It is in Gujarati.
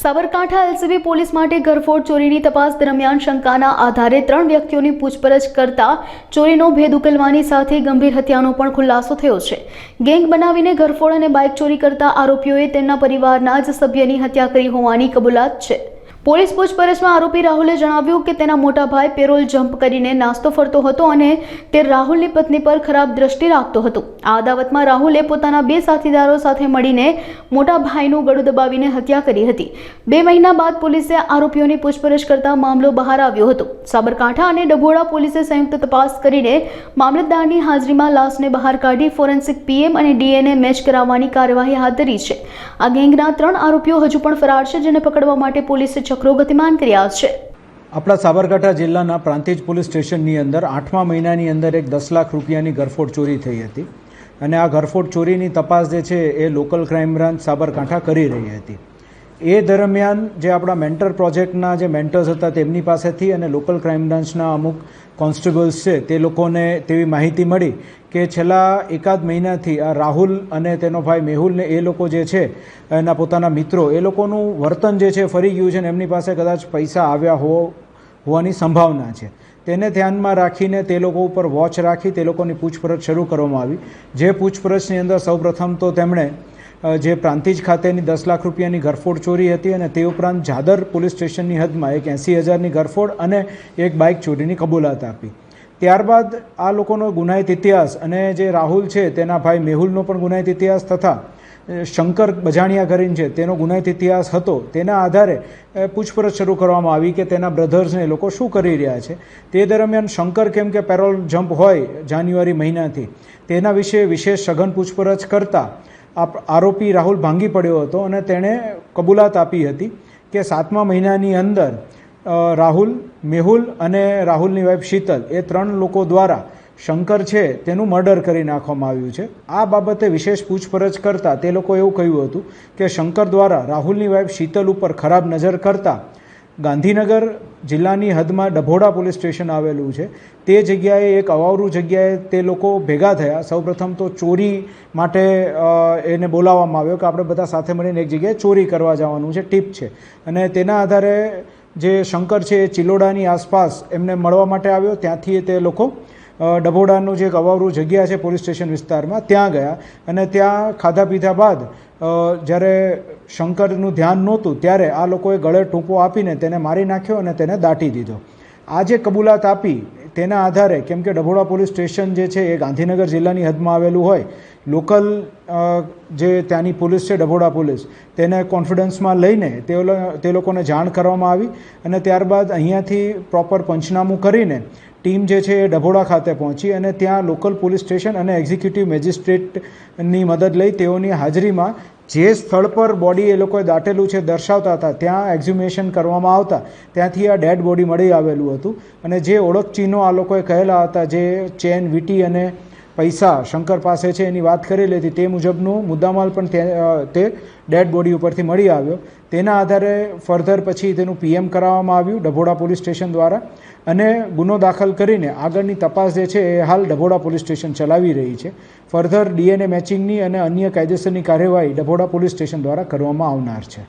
સાબરકાંઠા એલસીબી પોલીસ માટે ઘરફોડ ચોરીની તપાસ દરમિયાન શંકાના આધારે ત્રણ વ્યક્તિઓની પૂછપરછ કરતા ચોરીનો ભેદ ઉકેલવાની સાથે ગંભીર હત્યાનો પણ ખુલાસો થયો છે. ગેંગ બનાવીને ઘરફોડ અને બાઇક ચોરી કરતા આરોપીઓએ તેમના પરિવારના જ સભ્યની હત્યા કરી હોવાની કબૂલાત છે. પોલીસ પૂછપરછમાં આરોપી રાહુલે જણાવ્યું કે તેના મોટા ભાઈ પેરોલ જમ્પ કરીને નાસ્તો ફરતો હતો અને તે રાહુલની પત્ની પર ખરાબ દ્રષ્ટિ રાખતો હતો. આ અદાવતમાં રાહુલે પોતાના બે સાથીદારો સાથે મળીને મોટા ભાઈનું ગળું દબાવીને હત્યા કરી હતી. બે મહિના બાદ પોલીસે આરોપીઓની પૂછપરછ કરતા મામલો બહાર આવ્યો હતો. સાબરકાંઠા અને ડભોડા પોલીસે સંયુક્ત તપાસ કરીને મામલતદારની હાજરીમાં લાશને બહાર કાઢી ફોરેન્સિક પીએમ અને ડીએનએ મેચ કરાવવાની કાર્યવાહી હાથ ધરી છે. આ ગેંગના ત્રણ આરોપીઓ હજુ પણ ફરાર છે, જેને પકડવા માટે પોલીસે ચક્રો ગતિમાન કર્યા છે. આપણા સાબરકાંઠા જિલ્લાના પ્રાંતિજ પોલીસ સ્ટેશનની અંદર આઠમા મહિનાની અંદર એક દસ લાખ રૂપિયાની ઘરફોડ ચોરી થઈ હતી અને આ ઘરફોડ ચોરીની તપાસ જે છે એ લોકલ ક્રાઇમ બ્રાન્ચ સાબરકાંઠા કરી રહી હતી. એ દરમિયાન જે આપણા મેન્ટર પ્રોજેક્ટના જે મેન્ટર્સ હતા તેમની પાસેથી અને લોકલ ક્રાઇમ બ્રાન્ચના અમુક કોન્સ્ટેબલ્સ છે, તે લોકોને તેવી માહિતી મળી કે છેલ્લા એકાદ મહિનાથી આ રાહુલ અને તેનો ભાઈ મેહુલને એ લોકો જે છે, એના પોતાના મિત્રો, એ લોકોનું વર્તન જે છે ફરી ગયું છે ને એમની પાસે કદાચ પૈસા આવ્યા હો, હોવાની સંભાવના છે. તેને ધ્યાનમાં રાખીને તે લોકો ઉપર વોચ રાખી તે લોકોની પૂછપરછ શરૂ કરવામાં આવી. જે પૂછપરછની અંદર સૌપ્રથમ તો તેમણે જે પ્રાંતિજ ખાતેની દસ લાખ રૂપિયાની ઘરફોડ ચોરી હતી અને તે ઉપરાંત જાદર પોલીસ સ્ટેશનની હદમાં એક એંસી હજારની ઘરફોડ અને એક બાઇક ચોરીની કબૂલાત આપી. ત્યારબાદ આ લોકોનો ગુનાહિત ઇતિહાસ અને જે રાહુલ છે તેના ભાઈ મેહુલનો પણ ગુનાહિત ઇતિહાસ તથા શંકર બજાણિયા કરીને છે તેનો ગુનાહિત ઇતિહાસ હતો તેના આધારે પૂછપરછ શરૂ કરવામાં આવી કે તેના બ્રધર્સને લોકો શું કરી રહ્યા છે. તે દરમિયાન શંકર કેમ કે પેરોલ જમ્પ હોય જાન્યુઆરી મહિનાથી, તેના વિશે વિશેષ સઘન પૂછપરછ કરતાં આરોપી રાહુલ ભાંગી પડ્યો હતો અને તેણે કબૂલાત આપી હતી કે સાતમા મહિનાની અંદર રાહુલ, મેહુલ અને રાહુલની વાઈફ શીતલ એ ત્રણ લોકો દ્વારા શંકર છે તેનું મર્ડર કરી નાખવામાં આવ્યું છે. આ બાબતે વિશેષ પૂછપરછ કરતાં તે લોકો એવું કહ્યું હતું કે શંકર દ્વારા રાહુલની વાઈફ શીતલ ઉપર ખરાબ નજર કરતાં ગાંધીનગર જિલ્લાની હદમાં ડભોડા પોલીસ સ્ટેશન આવેલું છે. તે જગ્યાએ એક અવાવરું જગ્યાએ તે લોકો ભેગા થયા. સૌપ્રથમ તો ચોરી માટે એને બોલાવવામાં આવ્યો કે આપણે બધા સાથે મળીને એક જગ્યાએ ચોરી કરવા જવાનું છે, ટીપ છે. અને તેના આધારે જે શંકર છે એ ચિલોડાની આસપાસ એમને મળવા માટે આવ્યો. ત્યાંથી તે લોકો ડભોડાનું જે એક અવાવરું જગ્યા છે પોલીસ સ્ટેશન વિસ્તારમાં, ત્યાં ગયા. અને ત્યાં ખાધા પીધા બાદ જ્યારે શંકરનું ધ્યાન નહોતું, ત્યારે આ લોકોએ ગળે ટૂંકો આપીને તેને મારી નાખ્યો અને તેને દાટી દીધો. આ જે કબૂલાત આપી તેના આધારે, કેમ કે ડભોડા પોલીસ સ્ટેશન જે છે એ ગાંધીનગર જિલ્લાની હદમાં આવેલું હોય, લોકલ જે ત્યાંની પોલીસ છે ડભોડા પોલીસ, તેને કોન્ફિડન્સમાં લઈને તે લોકોને જાણ કરવામાં આવી અને ત્યારબાદ અહીંયાથી પ્રોપર પંચનામું કરીને ટીમ જે છે એ ડભોડા ખાતે પહોંચી અને ત્યાં લોકલ પોલીસ સ્ટેશન અને એક્ઝિક્યુટિવ મેજિસ્ટ્રેટની મદદ લઈ તેઓની હાજરીમાં જે સ્થળ પર બોડી એ લોકોએ દાટેલું છે, દર્શાવતા હતા, ત્યાં એક્ઝ્યુમેશન કરવામાં આવતા, ત્યાંથી આ ડેડ બોડી મળી આવેલું હતું. અને જે ઓળખ ચિહ્નો આ લોકોએ કહેલા હતા, જે ચેન, વીટી અને પૈસા શંકર પાસે છે એની વાત કરેલી હતી તે મુજબનું મુદ્દામાલ પણ તે તે ડેડ બોડી ઉપરથી મળી આવ્યો. તેના આધારે ફર્ધર પછી તેનું પીએમ કરાવવામાં આવ્યું ડભોડા પોલીસ સ્ટેશન દ્વારા અને ગુનો દાખલ કરીને આગળની તપાસ જે છે એ હાલ ડભોડા પોલીસ સ્ટેશન ચલાવી રહી છે. ફર્ધર ડીએનએ મેચિંગની અને અન્ય કાયદેસરની કાર્યવાહી ડભોડા પોલીસ સ્ટેશન દ્વારા કરવામાં આવનાર છે.